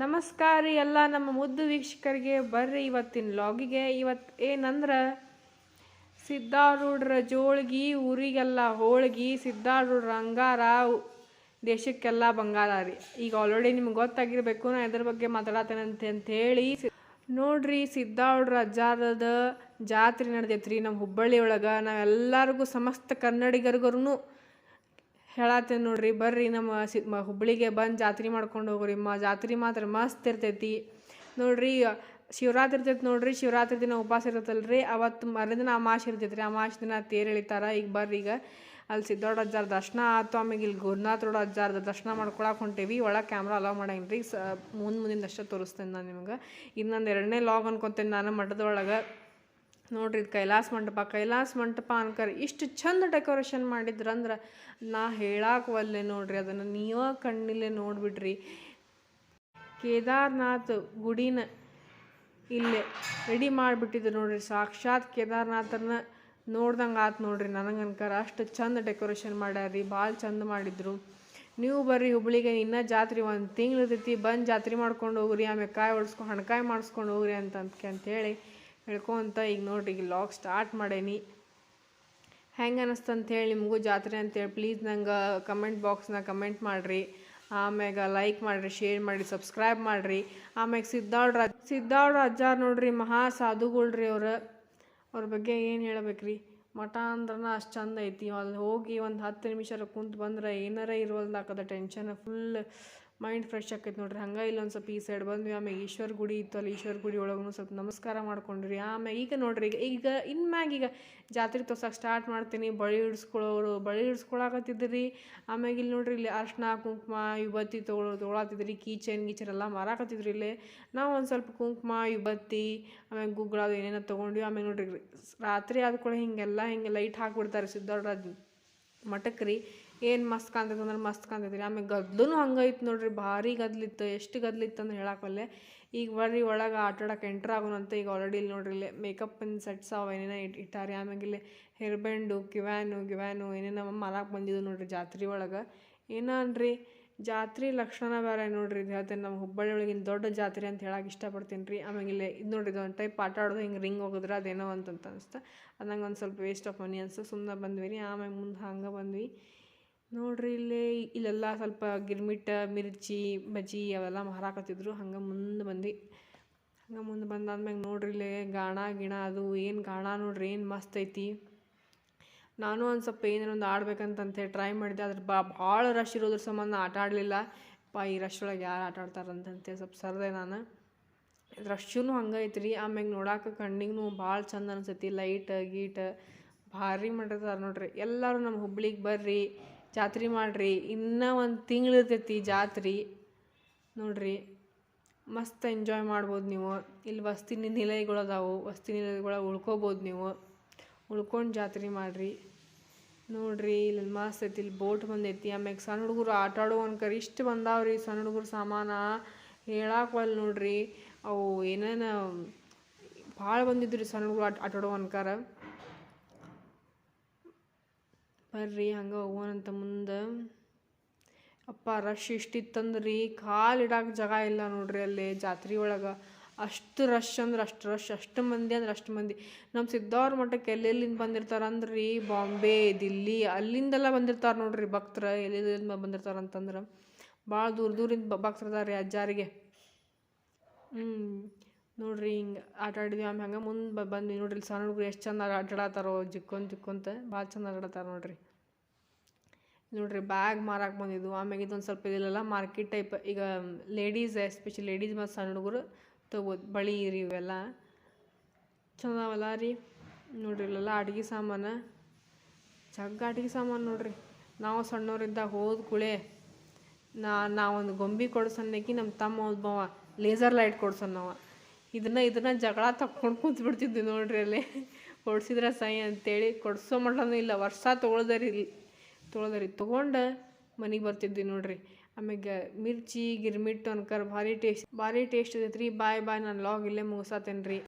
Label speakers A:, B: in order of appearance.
A: ನಮಸ್ಕಾರ ರೀ ಎಲ್ಲ ನಮ್ಮ ಮುದ್ದು ವೀಕ್ಷಕರಿಗೆ ಬರ್ರಿ ಇವತ್ತಿನ ಲಾಗಿಗೆ. ಇವತ್ತು ಏನಂದ್ರೆ, ಸಿದ್ಧಾರೂಢರ ಜೋಳ್ಗಿ, ಊರಿಗೆಲ್ಲ ಹೋಳ್ಗಿ, ಸಿದ್ಧಾರೂಢರ ಅಂಗಾರ, ದೇಶಕ್ಕೆಲ್ಲ ಬಂಗಾರ ರೀ. ಈಗ ಆಲ್ರೆಡಿ ನಿಮ್ಗೆ ಗೊತ್ತಾಗಿರಬೇಕು, ನಾ ಇದ್ರ ಬಗ್ಗೆ ಮಾತಾಡತ್ತೇನೆ ಅಂತ ಹೇಳಿ ನೋಡ್ರಿ, ಸಿದ್ಧಾರೂಢರ ಅಜ್ಜಾರದ ಜಾತ್ರೆ ನಡೆದೈತ್ರಿ ನಮ್ಮ ಹುಬ್ಬಳ್ಳಿ ಒಳಗೆ ನಾವೆಲ್ಲರಿಗೂ ಸಮಸ್ತ ಕನ್ನಡಿಗರಿಗೂ ಹೇಳತ್ತೇನೆ ನೋಡ್ರಿ, ಬರ್ರಿ ನಮ್ಮ ಸಿ, ಮ, ಹುಬ್ಳಿಗೆ ಬಂದು ಜಾತ್ರೆ ಮಾಡ್ಕೊಂಡು ಹೋಗ್ರಿ, ಮ, ಜಾತ್ರೆ ಮಾತ್ರ ಮಸ್ತ್ ಇರ್ತೈತಿ. ನೋಡ್ರಿ, ಶಿವರಾತ್ರಿ ಇರ್ತೈತಿ ನೋಡ್ರಿ, ಶಿವರಾತ್ರಿ ದಿನ ಉಪವಾಸ ಇರ್ತೈತಲ್ರಿ ಅವತ್ತು ಮರುದಿನ ಅಮಾಶೆ ಇರ್ತೈತಿ ರೀ ಅಮಾಶೆ ದಿನ ತೇರು ಎಳಿತಾರೆ, ಈಗ ಬರ್ರಿ ಈಗ. ಅಲ್ಲಿ ಸಿದ್ದೋಡ ಅಜ್ಜಾರ ದರ್ಶನ ಆಯ್ತು ಆಮೇಲೆ ಇಲ್ಲಿ ಗುರುನಾಥ್ ಅಜ್ಜಾರ್ದ ದರ್ಶನ ಮಾಡ್ಕೊಳಕ್ಕೆ ಹೊಂಟೇವಿ, ಒಳಗೆ ಕ್ಯಾಮ್ರಾ ಅಲೋ ಮಾಡಂಗಿಲ್ಲ ರೀ ಸ, ಮುಂದೆ ಮುಂದಿನ ಅಷ್ಟೇ ತೋರಿಸ್ತೇನೆ ನಾನು ನಿಮ್ಗೆ. ಇನ್ನೊಂದು ಎರಡನೇ ಲಾಗ್ ಅನ್ಕೊತೇನೆ ನಾನು ಮಠದೊಳಗೆ. ನೋಡ್ರಿ ಇದು ಕೈಲಾಸ ಮಂಟಪ. ಕೈಲಾಸ ಮಂಟಪ ಅನ್ಕರ್ ಇಷ್ಟು ಚಂದ ಡೆಕೋರೇಷನ್ ಮಾಡಿದ್ರಂದ್ರೆ ನಾ ಹೇಳಾಕ ಒಲ್ಲೆ ನೋಡ್ರಿ, ಅದನ್ನು ನೀವ ಕಣ್ಣಿಲ್ಲೇ ನೋಡ್ಬಿಡ್ರಿ. ಕೇದಾರ್ನಾಥ್ ಗುಡಿನ ಇಲ್ಲಿ ರೆಡಿ ಮಾಡಿಬಿಟ್ಟಿದ್ರು ನೋಡ್ರಿ, ಸಾಕ್ಷಾತ್ ಕೇದಾರ್ನಾಥನ ನೋಡ್ದಂಗೆ ಆತು ನೋಡ್ರಿ ನನಗೆ ಅನ್ಕರ. ಅಷ್ಟು ಚಂದ ಡೆಕೋರೇಷನ್ ಮಾಡ್ಯಾರ್ರಿ ಭಾಳ ಚಂದ ಮಾಡಿದ್ರು. ನೀವು ಬರ್ರಿ ಹುಬ್ಳಿಗೆ, ಇನ್ನೂ ಜಾತ್ರೆ ಒಂದು ತಿಂಗ್ಳು ಇರ್ತೈತಿ, ಬಂದು ಜಾತ್ರೆ ಮಾಡ್ಕೊಂಡು ಹೋಗ್ರಿ ಆಮೇಲೆ ಕಾಯಿ ಹೊಡ್ಸ್ಕೊಂಡು ಹಣ್ಕಾಯಿ ಮಾಡಿಸ್ಕೊಂಡು ಹೋಗ್ರಿ ಅಂತ ಅಂತೇಳಿ ಹೇಳ್ಕೊಂತ ಈಗ ನೋಡ್ರಿ, ಈಗ ಲಾಗ್ ಸ್ಟಾರ್ಟ್ ಮಾಡೇನಿ. ಹೆಂಗೆ ಅನ್ನಿಸ್ತು ಅಂತೇಳಿ ನಿಮಗೂ ಜಾತ್ರೆ ಅಂತೇಳಿ ಪ್ಲೀಸ್ ನಂಗೆ ಕಮೆಂಟ್ ಬಾಕ್ಸ್ನ ಕಮೆಂಟ್ ಮಾಡಿರಿ. ಆಮ್ಯಾಗ ಲೈಕ್ ಮಾಡಿರಿ ಶೇರ್ ಮಾಡಿ ಸಬ್ಸ್ಕ್ರೈಬ್ ಮಾಡಿರಿ. ಆಮ್ಯಾಗ ಸಿದ್ದಾಳ್ ರಾಜ್, ಸಿದ್ದಾಳ್ ನೋಡ್ರಿ, ಮಹಾ ಸಾಧುಗಳ್ರಿ ಅವ್ರು. ಅವ್ರ ಬಗ್ಗೆ ಏನು ಹೇಳ್ಬೇಕ್ರಿ? ಮಠ ಅಂದ್ರನ ಅಷ್ಟು ಚಂದ ಐತಿ. ಅಲ್ಲಿ ಹೋಗಿ ಒಂದು ಹತ್ತು ನಿಮಿಷ ಕುಂತು ಬಂದ್ರೆ ಏನಾರ ಇರುವಲ್ದಾಕದ ಟೆನ್ಷನ್ ಫುಲ್ ಮೈಂಡ್ ಫ್ರೆಶ್ ಆಕೈತೆ ನೋಡ್ರಿ. ಹಂಗೆ ಇಲ್ಲೊಂದು ಸ್ವಲ್ಪ ಈ ಸೈಡ್ ಬಂದ್ವಿ. ಆಮೇಲೆ ಈಶ್ವರ ಗುಡಿ ಇತ್ತು ಅಲ್ಲಿ ಈಶ್ವರ ಗುಡಿ ಒಳಗೂ ಸ್ವಲ್ಪ ನಮಸ್ಕಾರ ಮಾಡ್ಕೊಂಡ್ರಿ. ಆಮೇಲೆ ಈಗ ನೋಡ್ರಿ, ಈಗ ಈಗ ಇನ್ಮ್ಯಾಗ ಈಗ ಜಾತ್ರೆ ತೋರ್ಸಕ್ಕೆ ಸ್ಟಾರ್ಟ್ ಮಾಡ್ತೀನಿ. ಬಳಿ ಹಿಡ್ಸ್ಕೊಳ್ಳೋರು ಬಳಿ ಹಿಡ್ಸ್ಕೊಳಕತ್ತಿದ್ರಿ. ಆಮ್ಯಾಗ ಇಲ್ಲಿ ನೋಡ್ರಿ ಇಲ್ಲಿ ಅರ್ಶಿನ ಕುಂಕುಮ ಯುವತಿ ತೊಗೊಳೋ ತೊಗೊಳತ್ತಿದ್ರಿ ಕೀಚನ್, ಗೀಚನ್ ಎಲ್ಲ ಮಾರಾಕತ್ತಿದ್ರಿ ಇಲ್ಲಿ. ನಾವು ಒಂದು ಸ್ವಲ್ಪ ಕುಂಕುಮ ಯುವತಿ ಆಮೇಲೆ ಗುಗ್ಗಳದು ಏನೇನೋ ತೊಗೊಂಡ್ವಿ. ಆಮೇಲೆ ನೋಡ್ರಿ, ರಾತ್ರಿ ಆದ ಕೂಡ ಹಿಂಗೆಲ್ಲ ಹಿಂಗೆ ಲೈಟ್ ಹಾಕ್ಬಿಡ್ತಾರೆ ಸಿದ್ದೋಡ್ರ ಮಠಕ್ಕೆ ರೀ. ಏನು ಮಸ್ತ್ ಕಾಣ್ತೈತೆ ಅಂದ್ರೆ ಮಸ್ತ್ ಕಾಣ್ತೈತ್ರಿ ಆಮೇಲೆ ಹಂಗೆ ಹಂಗೈತೆ ನೋಡ್ರಿ, ಭಾರಿ ಗದ್ಲಿತ್ತು, ಎಷ್ಟು ಗದ್ಲಿತ್ತು ಅಂದ್ರೆ ಹೇಳಕ್ಕಲ್ಲೇ ಈಗ ಬರ್ರಿ, ಒಳಗೆ ಆಟಾಡೋಕೆ ಎಂಟ್ರ್ ಆಗೋಣಂತ ಈಗ ಆಲ್ರೆಡಿ ಇಲ್ಲಿ ನೋಡ್ರಿ, ಇಲ್ಲಿ ಮೇಕಪ್ಪಿನ ಸೆಟ್ಸ್ ಅವ ಏನೇನೋ ಇಟ್ ಇಟ್ಟಾರೆ. ಆಮೇಲೆ ಇಲ್ಲಿ ಹೇರ್ ಬ್ಯಾಂಡು ಕಿವ್ಯಾನು, ಗಿವ್ಯಾನು ಏನೇನೋ ಮಾರಾಕ್ ಬಂದಿದ್ದು ನೋಡ್ರಿ ಜಾತ್ರೆ ಒಳಗೆ. ಏನೋ ಅನ್ರಿ ಜಾತ್ರೆ ಲಕ್ಷಣ ಬೇರೆ ನೋಡ್ರಿ ಇದು ಹೇಳ್ತೇನೆ ನಮ್ಮ ಹುಬ್ಬಳ್ಳಿ ಒಳಗಿನ ದೊಡ್ಡ ಜಾತ್ರೆ ಅಂತ ಹೇಳಕ್ಕೆ ಇಷ್ಟಪಡ್ತೀನಿ ರೀ. ಆಮೇಲೆ ಇದು ನೋಡ್ರಿ, ಇದು ಒಂದು ಟೈಪ್ ಆಟ ಆಡೋದು, ಹಿಂಗೆ ರಿಂಗ್ ಹೋಗಿದ್ರೆ ಅದೇನೋ ಅಂತಂತ ಅನಿಸ್ತು. ಅದು ನಂಗೆ ಒಂದು ಸ್ವಲ್ಪ ವೇಸ್ಟ್ ಆಫ್ ಮನಿ ಅನ್ಸ್ತು ಸುಮ್ಮನೆ ಬಂದ್ವಿ ರೀ. ಆಮೇಲೆ ಮುಂದೆ ಹಂಗೆ ಬಂದ್ವಿ. ನೋಡ್ರಿ ಇಲ್ಲಿ ಇಲ್ಲೆಲ್ಲ ಸ್ವಲ್ಪ ಗಿರ್ಮಿಟ್, ಮಿರ್ಚಿ, ಬಜ್ಜಿ ಅವೆಲ್ಲ ಮಾರಾಕತ್ತಿದ್ರು. ಹಂಗೆ ಮುಂದೆ ಬಂದು. ಹಂಗೆ ಮುಂದೆ ಬಂದಾದ್ಮ್ಯಾಗ ನೋಡ್ರಿ ಇಲ್ಲಿ ಗಾಣ, ಗಿಣ ಅದು ಏನು ಗಾಣ ನೋಡ್ರಿ, ಏನು ಮಸ್ತ್ ಐತಿ. ನಾನು ಒಂದು ಸ್ವಲ್ಪ ಏನಾರ ಒಂದು ಆಡ್ಬೇಕಂತಂತೇಳಿ ಟ್ರೈ ಮಾಡಿದೆ. ಅದ್ರ ಬಾ, ಭಾಳ ರಶ್ ಇರೋದ್ರ ಸಂಬಂಧ ಆಟ ಆಡಲಿಲ್ಲ. ಪಾ, ಈ ರಶ್ ಒಳಗೆ ಯಾರು ಆಟ ಆಡ್ತಾರಂತಂತೆ ಸ್ವಲ್ಪ ಸರ್ದೆ ನಾನು. ರಶ್ಶೂ ಹಂಗೆ ಐತ್ರಿ. ಆಮ್ಯಾಗ ನೋಡಾಕ ಕಣ್ಣಿಗೂ ಭಾಳ ಚಂದ ಅನ್ಸತಿ. ಲೈಟ್ ಗೀಟ್, ಭಾರಿ ಮಾಡಿರ್ತಾರೆ ನೋಡ್ರಿ. ಎಲ್ಲರೂ ನಮ್ಮ ಹುಬ್ಳಿಗೆ ಬರ್ರಿ. ಜಾತ್ರೆ ಮಾಡ್ರಿ. ಇನ್ನೂ ಒಂದು ತಿಂಗಳು ಇರ್ತೈತಿ ಜಾತ್ರೆ. ನೋಡ್ರಿ, ಮಸ್ತ್ ಎಂಜಾಯ್ ಮಾಡ್ಬೋದು ನೀವು. ಇಲ್ಲಿ ವಸ್ತಿ ನಿಲಯಗಳು ಅದಾವು. ವಸ್ತಿ ನಿಲಯಗಳ ಉಳ್ಕೋಬೋದು ನೀವು. ಉಳ್ಕೊಂಡು ಜಾತ್ರೆ ಮಾಡ್ರಿ. ನೋಡ್ರಿ ಇಲ್ಲಿ ಮಸ್ತ್ ಐತಿ. ಇಲ್ಲಿ ಬೋಟ್ ಬಂದೈತಿ. ಆಮ್ಯಾಗ ಸಣ್ಣ ಹುಡುಗರು ಆಟ ಆಡೋ ಇಷ್ಟು ಬಂದಾವ್ರಿ ಸಣ್ಣ ಹುಡುಗರು ಸಾಮಾನ. ಹೇಳಾಕ್ವಲ್ ನೋಡ್ರಿ. ಅವು ಏನೇನು, ಭಾಳ ಬಂದಿದ್ರಿ ಸಣ್ಣ ಹುಡುಗರು ಆಟ ಅನ್ಕಾರ ಬರ್ರಿ, ಹಂಗೆ ಹೋಗೋಣಂತ ಮುಂದೆ. ಅಪ್ಪ ರಶ್ ಇಷ್ಟಿತ್ತಂದ್ರಿ ಕಾಲು ಇಡಕ್ಕೆ ಜಾಗ ಇಲ್ಲ ನೋಡ್ರಿ ಅಲ್ಲಿ ಜಾತ್ರೆ ಒಳಗೆ. ಅಷ್ಟು ರಶ್ ಅಂದ್ರೆ ಅಷ್ಟು ರಶ್ ಅಷ್ಟು ಮಂದಿ ಅಂದ್ರೆ ಅಷ್ಟು ಮಂದಿ. ನಮ್ಮ ಸಿದ್ದವ್ರ ಮಠಕ್ಕೆ ಎಲ್ಲೆಲ್ಲಿಂದ ಬಂದಿರ್ತಾರೆ ಅಂದ್ರಿ ಬಾಂಬೆ, ದಿಲ್ಲಿ, ಅಲ್ಲಿಂದೆಲ್ಲ ಬಂದಿರ್ತಾರೆ ನೋಡ್ರಿ ಭಕ್ತರು. ಎಲ್ಲೆಲ್ಲಿಂದ ಬಂದಿರ್ತಾರೆ ಅಂತಂದ್ರೆ. ಭಾಳ ದೂರ ದೂರಿಂದ ಬ ಭಕ್ತರು ಅದಾರ ರೀ ಅಜ್ಜಾರಿಗೆ. ಹ್ಞೂ ನೋಡ್ರಿ ಹಿಂಗೆ ಆಟ ಆಡಿದ್ವಿ. ಆಮೇಲೆ ಹಂಗೆ ಮುಂದೆ ಬಂದ್ವಿ. ನೋಡ್ರಿ ಸಣ್ಣ ಹುಡುಗರು ಎಷ್ಟು ಚಂದ ಆಟಾಡತ್ತಾರೋ ಜಿಕ್ಕೊಂತ ಜಿಕ್ಕೊಂತ ಭಾಳ ಚಂದ ಆಟಾಡತ್ತಾರ ನೋಡ್ರಿ. ನೋಡ್ರಿ ಬ್ಯಾಗ್ ಮಾರಕ್ಕೆ ಬಂದಿದ್ದು ಆಮ್ಯಾಗ ಇದೊಂದು ಸ್ವಲ್ಪ ಇದಿಲ್ಲ ಮಾರ್ಕೆಟ್ ಟೈಪ್ ಈಗ ಲೇಡೀಸ್ ಎಸ್ಪೆಷಲಿ ಲೇಡೀಸ್ ಮತ್ತು ಸಣ್ಣ ಹುಡುಗರು ತಗೋದು ಬಳಿ ರೀ ಇವೆಲ್ಲ. ಚಂದವಲ್ಲ ರೀ. ನೋಡ್ರಿ ಇಲ್ಲೆಲ್ಲ ಅಡುಗೆ ಸಾಮಾನು. ಜಗ್ಗ ಅಡುಗೆ ಸಾಮಾನು ನೋಡ್ರಿ. ನಾವು ಸಣ್ಣವರಿದ್ದಾಗ ಹೋದ ಕುಳೆ ನಾ ನಾವೊಂದು ಗೊಂಬೆ ಕೊಡ್ಸನ್ನಕಿ ನಮ್ಮ ತಮ್ಮ ಒಬ್ಬವ ಲೇಸರ್ ಲೈಟ್ ಕೊಡ್ಸನ್ನವ ಇದನ್ನ ಇದನ್ನ ಜಗಳ ತಕ್ಕೊಂಡು ಕುಂತು ಬಿಡ್ತಿದ್ವಿ ನೋಡ್ರಿ ಅಲ್ಲಿ. ಕೊಡ್ಸಿದ್ರೆ ಸೈ ಅಂತೇಳಿ. ಕೊಡ್ಸೋ ಮಟ್ಟನೂ ಇಲ್ಲ, ವರ್ಷ ತೊಗೊಳ್ದರಿ ತೊಗೊಳ್ದರಿ. ತೊಗೊಂಡು ಮನೆಗೆ ಬರ್ತಿದ್ವಿ ನೋಡ್ರಿ. ಆಮ್ಯಾಗ ಮಿರ್ಚಿ ಗಿರ್ಮಿಟ್ಟು ಅನ್ಕರ್ ಭಾರಿ ಟೇಸ್ಟ್ ಭಾರಿ ಟೇಸ್ಟ್ ಇರ್ತೈತೆ ರೀ ಬಾಯ್ ಬಾಯ್ ನಾನು ಲಾಗ್ ಇಲ್ಲೇ ಮುಗಿಸತ್ತೇನೆ ರೀ